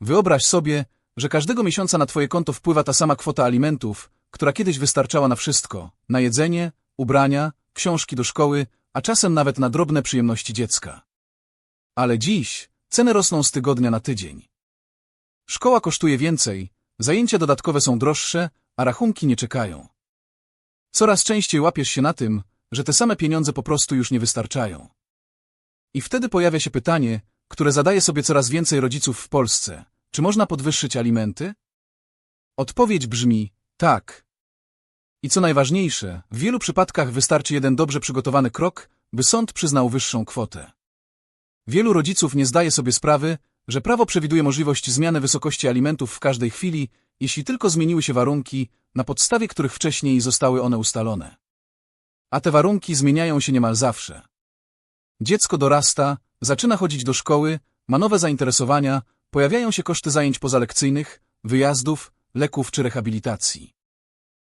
Wyobraź sobie, że każdego miesiąca na twoje konto wpływa ta sama kwota alimentów, która kiedyś wystarczała na wszystko, na jedzenie, ubrania, książki do szkoły, a czasem nawet na drobne przyjemności dziecka. Ale dziś ceny rosną z tygodnia na tydzień. Szkoła kosztuje więcej, zajęcia dodatkowe są droższe, a rachunki nie czekają. Coraz częściej łapiesz się na tym, że te same pieniądze po prostu już nie wystarczają. I wtedy pojawia się pytanie, które zadaje sobie coraz więcej rodziców w Polsce. Czy można podwyższyć alimenty? Odpowiedź brzmi tak. I co najważniejsze, w wielu przypadkach wystarczy jeden dobrze przygotowany krok, by sąd przyznał wyższą kwotę. Wielu rodziców nie zdaje sobie sprawy, że prawo przewiduje możliwość zmiany wysokości alimentów w każdej chwili, jeśli tylko zmieniły się warunki, na podstawie których wcześniej zostały one ustalone. A te warunki zmieniają się niemal zawsze. Dziecko dorasta, zaczyna chodzić do szkoły, ma nowe zainteresowania, pojawiają się koszty zajęć pozalekcyjnych, wyjazdów, leków czy rehabilitacji.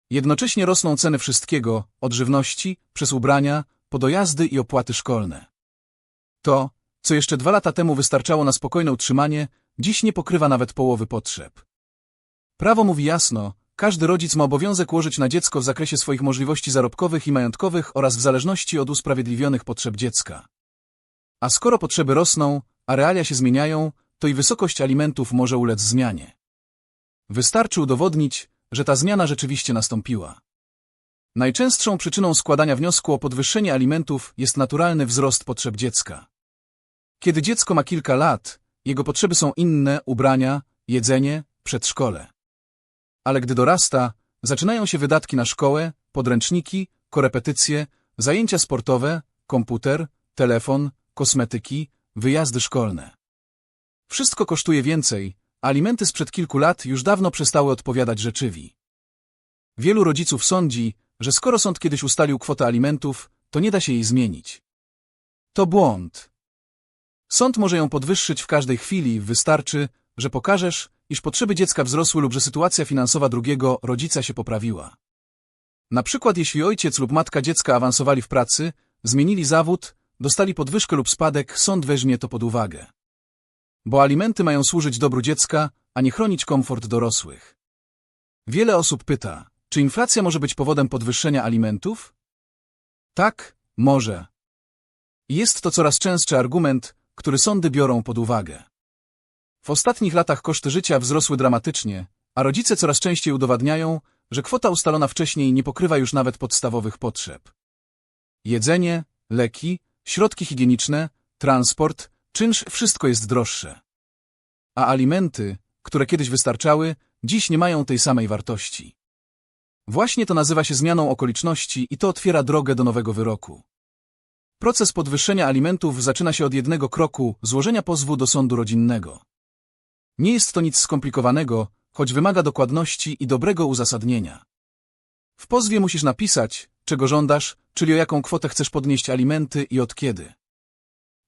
Jednocześnie rosną ceny wszystkiego, od żywności, przez ubrania, po dojazdy i opłaty szkolne. To, co jeszcze dwa lata temu wystarczało na spokojne utrzymanie, dziś nie pokrywa nawet połowy potrzeb. Prawo mówi jasno, każdy rodzic ma obowiązek łożyć na dziecko w zakresie swoich możliwości zarobkowych i majątkowych oraz w zależności od usprawiedliwionych potrzeb dziecka. A skoro potrzeby rosną, a realia się zmieniają, to i wysokość alimentów może ulec zmianie. Wystarczy udowodnić, że ta zmiana rzeczywiście nastąpiła. Najczęstszą przyczyną składania wniosku o podwyższenie alimentów jest naturalny wzrost potrzeb dziecka. Kiedy dziecko ma kilka lat, jego potrzeby są inne, ubrania, jedzenie, przedszkole. Ale gdy dorasta, zaczynają się wydatki na szkołę, podręczniki, korepetycje, zajęcia sportowe, komputer, telefon, kosmetyki, wyjazdy szkolne. Wszystko kosztuje więcej, a alimenty sprzed kilku lat już dawno przestały odpowiadać rzeczywi. Wielu rodziców sądzi, że skoro sąd kiedyś ustalił kwotę alimentów, to nie da się jej zmienić. To błąd. Sąd może ją podwyższyć w każdej chwili, wystarczy, że pokażesz, iż potrzeby dziecka wzrosły lub że sytuacja finansowa drugiego rodzica się poprawiła. Na przykład jeśli ojciec lub matka dziecka awansowali w pracy, zmienili zawód, dostali podwyżkę lub spadek, sąd weźmie to pod uwagę. Bo alimenty mają służyć dobru dziecka, a nie chronić komfort dorosłych. Wiele osób pyta, czy inflacja może być powodem podwyższenia alimentów? Tak, może. Jest to coraz częstszy argument, który sądy biorą pod uwagę. W ostatnich latach koszty życia wzrosły dramatycznie, a rodzice coraz częściej udowadniają, że kwota ustalona wcześniej nie pokrywa już nawet podstawowych potrzeb. Jedzenie, leki, środki higieniczne, transport, czynsz wszystko jest droższe. A alimenty, które kiedyś wystarczały, dziś nie mają tej samej wartości. Właśnie to nazywa się zmianą okoliczności i to otwiera drogę do nowego wyroku. Proces podwyższenia alimentów zaczyna się od jednego kroku złożenia pozwu do sądu rodzinnego. Nie jest to nic skomplikowanego, choć wymaga dokładności i dobrego uzasadnienia. W pozwie musisz napisać, czego żądasz, czyli o jaką kwotę chcesz podnieść alimenty i od kiedy.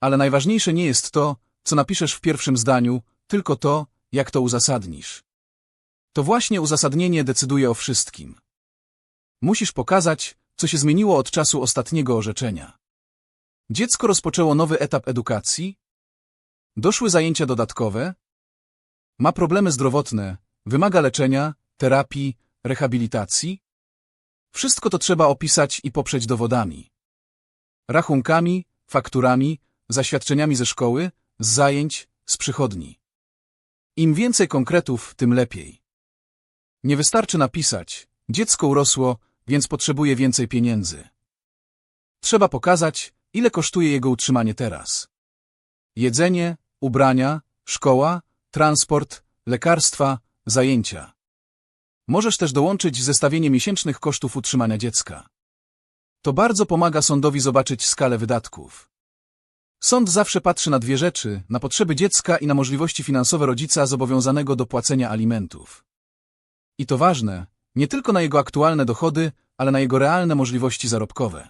Ale najważniejsze nie jest to, co napiszesz w pierwszym zdaniu, tylko to, jak to uzasadnisz. To właśnie uzasadnienie decyduje o wszystkim. Musisz pokazać, co się zmieniło od czasu ostatniego orzeczenia. Dziecko rozpoczęło nowy etap edukacji? Doszły zajęcia dodatkowe? Ma problemy zdrowotne, wymaga leczenia, terapii, rehabilitacji? Wszystko to trzeba opisać i poprzeć dowodami. Rachunkami, fakturami, zaświadczeniami ze szkoły, z zajęć, z przychodni. Im więcej konkretów, tym lepiej. Nie wystarczy napisać, dziecko urosło, więc potrzebuje więcej pieniędzy. Trzeba pokazać, ile kosztuje jego utrzymanie teraz. Jedzenie, ubrania, szkoła, transport, lekarstwa, zajęcia. Możesz też dołączyć zestawienie miesięcznych kosztów utrzymania dziecka. To bardzo pomaga sądowi zobaczyć skalę wydatków. Sąd zawsze patrzy na dwie rzeczy, na potrzeby dziecka i na możliwości finansowe rodzica zobowiązanego do płacenia alimentów. I to ważne, nie tylko na jego aktualne dochody, ale na jego realne możliwości zarobkowe.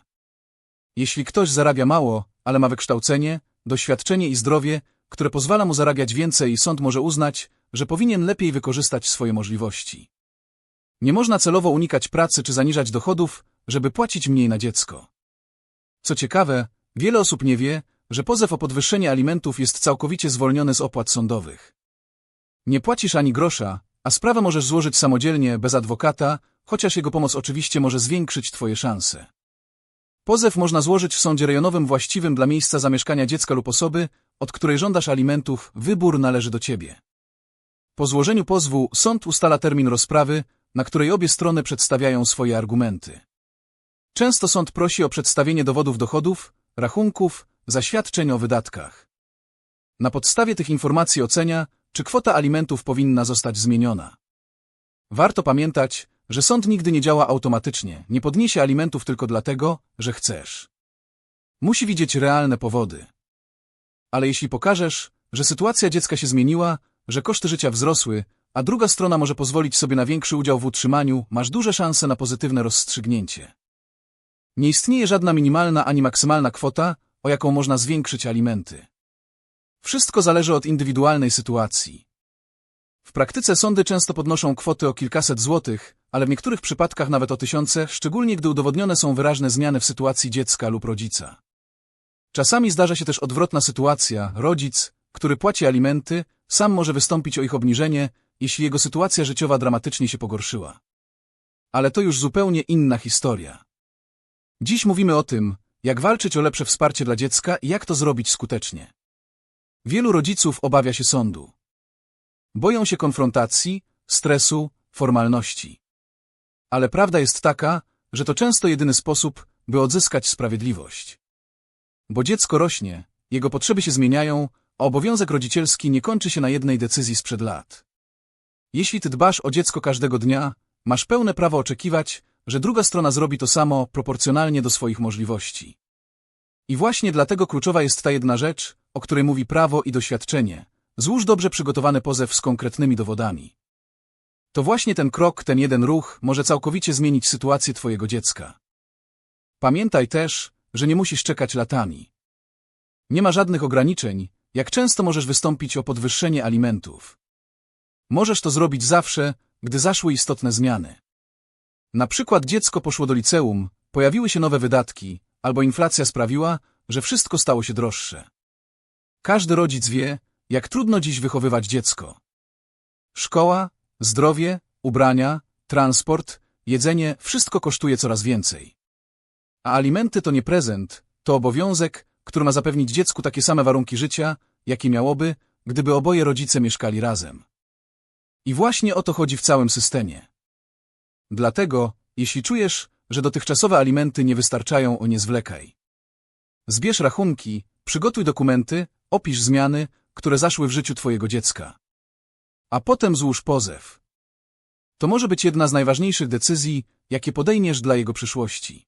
Jeśli ktoś zarabia mało, ale ma wykształcenie, doświadczenie i zdrowie, które pozwala mu zarabiać więcej, sąd może uznać, że powinien lepiej wykorzystać swoje możliwości. Nie można celowo unikać pracy czy zaniżać dochodów, żeby płacić mniej na dziecko. Co ciekawe, wiele osób nie wie, że pozew o podwyższenie alimentów jest całkowicie zwolniony z opłat sądowych. Nie płacisz ani grosza, a sprawę możesz złożyć samodzielnie, bez adwokata, chociaż jego pomoc oczywiście może zwiększyć twoje szanse. Pozew można złożyć w sądzie rejonowym właściwym dla miejsca zamieszkania dziecka lub osoby, od której żądasz alimentów, wybór należy do ciebie. Po złożeniu pozwu sąd ustala termin rozprawy, na której obie strony przedstawiają swoje argumenty. Często sąd prosi o przedstawienie dowodów dochodów, rachunków, zaświadczeń o wydatkach. Na podstawie tych informacji ocenia, czy kwota alimentów powinna zostać zmieniona. Warto pamiętać, że sąd nigdy nie działa automatycznie, nie podniesie alimentów tylko dlatego, że chcesz. Musi widzieć realne powody. Ale jeśli pokażesz, że sytuacja dziecka się zmieniła, że koszty życia wzrosły, a druga strona może pozwolić sobie na większy udział w utrzymaniu, masz duże szanse na pozytywne rozstrzygnięcie. Nie istnieje żadna minimalna ani maksymalna kwota, o jaką można zwiększyć alimenty. Wszystko zależy od indywidualnej sytuacji. W praktyce sądy często podnoszą kwoty o kilkaset złotych, ale w niektórych przypadkach nawet o tysiące, szczególnie gdy udowodnione są wyraźne zmiany w sytuacji dziecka lub rodzica. Czasami zdarza się też odwrotna sytuacja. Rodzic, który płaci alimenty, sam może wystąpić o ich obniżenie, jeśli jego sytuacja życiowa dramatycznie się pogorszyła. Ale to już zupełnie inna historia. Dziś mówimy o tym, jak walczyć o lepsze wsparcie dla dziecka i jak to zrobić skutecznie. Wielu rodziców obawia się sądu. Boją się konfrontacji, stresu, formalności. Ale prawda jest taka, że to często jedyny sposób, by odzyskać sprawiedliwość. Bo dziecko rośnie, jego potrzeby się zmieniają, a obowiązek rodzicielski nie kończy się na jednej decyzji sprzed lat. Jeśli ty dbasz o dziecko każdego dnia, masz pełne prawo oczekiwać, że druga strona zrobi to samo proporcjonalnie do swoich możliwości. I właśnie dlatego kluczowa jest ta jedna rzecz, o której mówi prawo i doświadczenie. Złóż dobrze przygotowany pozew z konkretnymi dowodami. To właśnie ten krok, ten jeden ruch może całkowicie zmienić sytuację twojego dziecka. Pamiętaj też, że nie musisz czekać latami. Nie ma żadnych ograniczeń, jak często możesz wystąpić o podwyższenie alimentów. Możesz to zrobić zawsze, gdy zaszły istotne zmiany. Na przykład dziecko poszło do liceum, pojawiły się nowe wydatki, albo inflacja sprawiła, że wszystko stało się droższe. Każdy rodzic wie, jak trudno dziś wychowywać dziecko. Szkoła, zdrowie, ubrania, transport, jedzenie, wszystko kosztuje coraz więcej. A alimenty to nie prezent, to obowiązek, który ma zapewnić dziecku takie same warunki życia, jakie miałoby, gdyby oboje rodzice mieszkali razem. I właśnie o to chodzi w całym systemie. Dlatego, jeśli czujesz, że dotychczasowe alimenty nie wystarczają, o nie zwlekaj. Zbierz rachunki, przygotuj dokumenty, opisz zmiany, które zaszły w życiu twojego dziecka. A potem złóż pozew. To może być jedna z najważniejszych decyzji, jakie podejmiesz dla jego przyszłości.